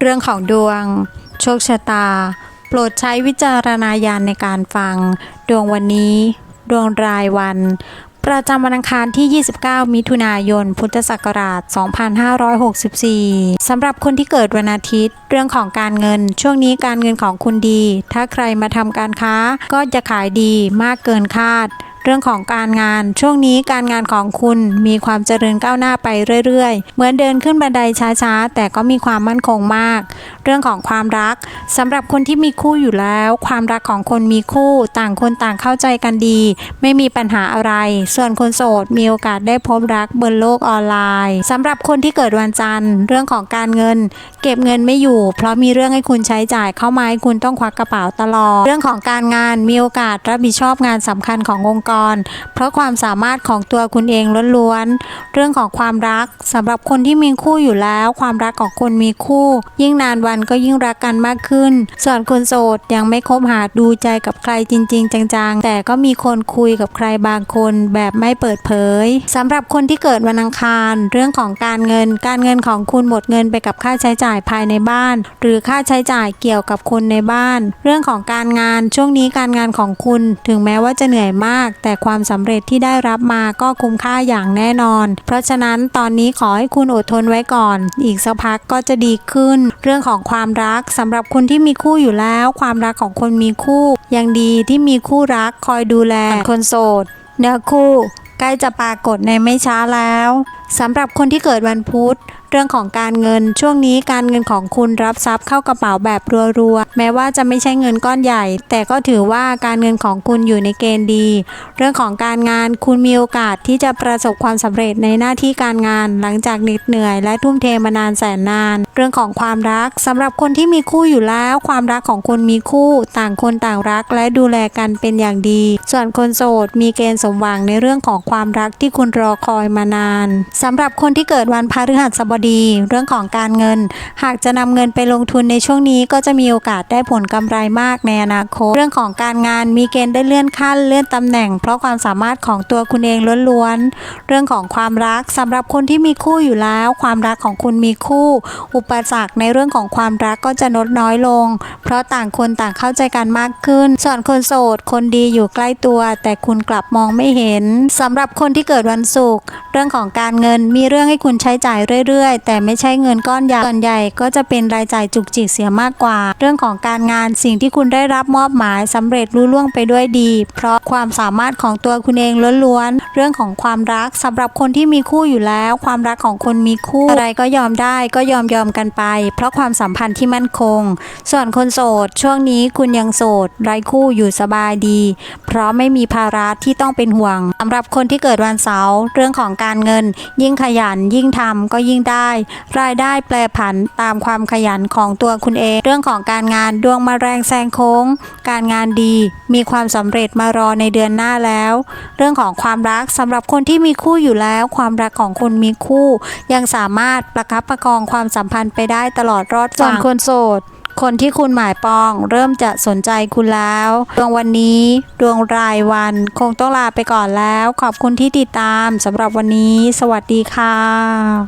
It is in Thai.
เรื่องของดวง โชคชะตา โปรดใช้วิจารณญาณในการฟัง ดวงวันนี้ ดวงรายวัน ประจำวันอังคารที่ 29 มิถุนายน พุทธศักราช 2564 สำหรับคนที่เกิดวันอาทิตย์ เรื่องของการเงิน ช่วงนี้การเงินของคุณดี ถ้าใครมาทำการค้าก็จะขายดีมากเกินคาด เรื่องของการงาน ช่วงนี้การงานของคุณมีความเจริญก้าวหน้าไปเรื่อยๆ เหมือนเดินขึ้นบันไดช้าๆ แต่ก็มีความมั่นคงมาก เรื่องของความรักสำหรับคนที่มีคู่อยู่แล้ว ความรักของคนมีคู่ต่างคนต่างเข้าใจกันดี ไม่มีปัญหาอะไร ส่วนคนโสดมีโอกาสได้พบรักบนโลกออนไลน์สำหรับคนที่เกิดวันจันทร์ เรื่องของการเงิน เก็บเงินไม่อยู่ เพราะมีเรื่องให้คุณใช้จ่ายเข้ามาให้คุณต้องควักกระเป๋าตลอด เรื่องของการงานมีโอกาสรับผิดชอบงานสำคัญขององค์กร เพราะความสามารถของตัวคุณเองล้วนๆ เรื่องของความรักสำหรับคนที่มีคู่อยู่แล้ว ความรักของคนมีคู่ ยิ่งนานวันก็ยิ่งรักกันมากขึ้น ส่วนคนโสดยังไม่คบหาดูใจกับใครจริง ๆ จังๆ แต่ก็มีคนคุยกับใครบางคนแบบไม่เปิดเผยสำหรับคนที่เกิดวันอังคาร เรื่องของการเงิน การเงินของคุณหมดเงินไปกับค่าใช้จ่ายภายในบ้าน หรือค่าใช้จ่ายเกี่ยวกับคนในบ้าน เรื่องของการงานช่วงนี้การงานของคุณ ถึงแม้ว่าจะเหนื่อยมากแต่ความสำเร็จที่ได้รับมาก็คุ้มค่าอย่างแน่นอน เพราะฉะนั้นตอนนี้ขอให้คุณอดทนไว้ก่อน อีกสักพักก็จะดีขึ้น เรื่องของความรักสำหรับคนที่มีคู่อยู่แล้ว ความรักของคนมีคู่ยังดีที่มีคู่รักคอยดูแลคนโสดเนื้อคู่ใกล้จะปรากฏในไม่ช้าแล้ว สำหรับคนที่เกิดวันพุธ เรื่องของการเงินช่วงนี้การเงินของคุณรับทรัพย์เข้ากระเป๋าแบบรัวๆ แม้ว่าจะไม่ใช่เงินก้อนใหญ่ แต่ก็ถือว่าการเงินของคุณอยู่ในเกณฑ์ดี เรื่องของการงานคุณมีโอกาสที่จะประสบความสำเร็จในหน้าที่การงานหลังจากเหน็ดเหนื่อย และทุ่มเทมานานแสนนาน เรื่องของความรักสำหรับคนที่มีคู่อยู่แล้ว ความรักของคนมีคู่ต่างคนต่างรักและดูแลกันเป็นอย่างดี ส่วนคนโสดมีเกณฑ์สมหวังในเรื่องของความรักที่คุณรอคอยมานานสำหรับคนที่เกิดวันพฤหัสบดี เรื่องของการเงิน หากจะนำเงินไปลงทุนในช่วงนี้ก็จะมีโอกาสได้ผลกำไรมากในอนาคต เรื่องของการงานมีเกณฑ์ได้เลื่อนขั้นเลื่อนตำแหน่ง เพราะความสามารถของตัวคุณเองล้วนๆ เรื่องของความรักสำหรับคนที่มีคู่อยู่แล้ว ความรักของคุณมีคู่ อุปสรรคในเรื่องของความรักก็จะลดน้อยลง เพราะต่างคนต่างเข้าใจกันมากขึ้น ส่วนคนโสด คนดีอยู่ใกล้ตัว แต่คุณกลับมองไม่เห็นสำหรับคนที่เกิดวันศุกร์เรื่องของการเงินมีเรื่องให้คุณใช้จ่ายเรื่อยๆ แต่ไม่ใช่เงินก้อนใหญ่ส่วนใหญ่ก็จะเป็นรายจ่ายจุกจิกเสียมากกว่า เรื่องของการงานสิ่งที่คุณได้รับมอบหมายสำเร็จรุ่ล่วงไปด้วยดี เพราะความสามารถของตัวคุณเองล้วนๆเรื่องของความรักสำหรับคนที่มีคู่อยู่แล้ว ความรักของคนมีคู่อะไรก็ยอมได้ก็ยอมยอมกันไป เพราะความสัมพันธ์ที่มั่นคง ส่วนคนโสด ช่วงนี้คุณยังโสด ไร้คู่อยู่สบายดี เพราะไม่มีภาระที่ต้องเป็นห่วงสำหรับคนที่เกิดวันเสาร์เรื่องของการเงิน ยิ่งขยันยิ่งทำก็ยิ่งได้ รายได้แปรผันตามความขยันของตัวคุณเอง เรื่องของการงานดวงมาแรงแซงโค้ง การงานดี มีความสำเร็จมารอในเดือนหน้าแล้ว เรื่องของความรักสำหรับคนที่มีคู่อยู่แล้ว ความรักของคนมีคู่ ยังสามารถประคับประคองความสัมพันธ์ไปได้ตลอดรอดฝั่งส่วนคนโสด คนที่คุณหมายปองเริ่มจะสนใจคุณแล้ว ดวงวันนี้ดวงรายวันคงต้องลาไปก่อนแล้ว ขอบคุณที่ติดตามสำหรับวันนี้ สวัสดีค่ะ